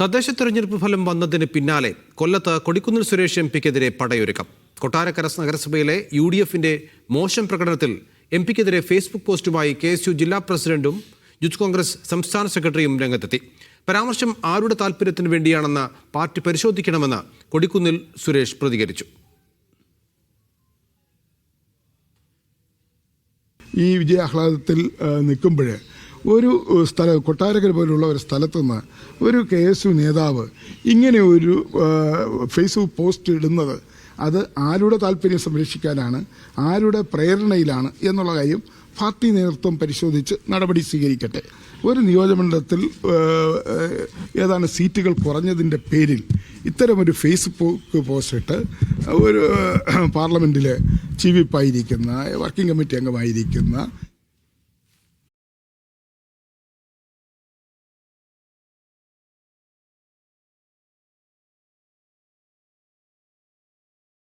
തദ്ദേശ തെരഞ്ഞെടുപ്പ് ഫലം വന്നതിന് പിന്നാലെ കൊല്ലത്ത് കൊടിക്കുന്നിൽ സുരേഷ് എം പിക്കെതിരെ പടയൊരുക്കം. കൊട്ടാരക്കര നഗരസഭയിലെ യു ഡി എഫിന്റെ മോശം പ്രകടനത്തിൽ എം പിക്കെതിരെ ഫേസ്ബുക്ക് പോസ്റ്റുമായി കെ എസ് യു ജില്ലാ പ്രസിഡന്റും യൂത്ത് കോൺഗ്രസ് സംസ്ഥാന സെക്രട്ടറിയും രംഗത്തെത്തി. പരാമർശം ആരുടെ താൽപ്പര്യത്തിന് വേണ്ടിയാണെന്ന് പാർട്ടി പരിശോധിക്കണമെന്ന് കൊടിക്കുന്നിൽ സുരേഷ് പ്രതികരിച്ചു. ഈ വിജയാഹ്ലാദത്തിൽ നിൽക്കുമ്പോൾ ഒരു സ്ഥല കൊട്ടാരക്കര പോലുള്ള ഒരു സ്ഥലത്തുനിന്ന് ഒരു കെ എസ് യു നേതാവ് ഇങ്ങനെ ഒരു ഫേസ്ബുക്ക് പോസ്റ്റ് ഇടുന്നത് അത് ആരുടെ താല്പര്യം സംരക്ഷിക്കാനാണ് ആരുടെ പ്രേരണയിലാണ് എന്നുള്ള കാര്യം പാർട്ടി നേതൃത്വം പരിശോധിച്ച് നടപടി സ്വീകരിക്കട്ടെ. ഒരു നിയോജകമണ്ഡലത്തിൽ ഏഹ്, സീറ്റുകൾ കുറഞ്ഞതിന്റെ പേരിൽ ഇത്തരമൊരു ഫേസ്ബുക്ക് പോസ്റ്റ് ഇട്ട് ഒരു പാർലമെന്റിലെ ചീഫ് വിപ്പായിരിക്കുന്ന വർക്കിംഗ് കമ്മിറ്റി അംഗമായിരിക്കുന്ന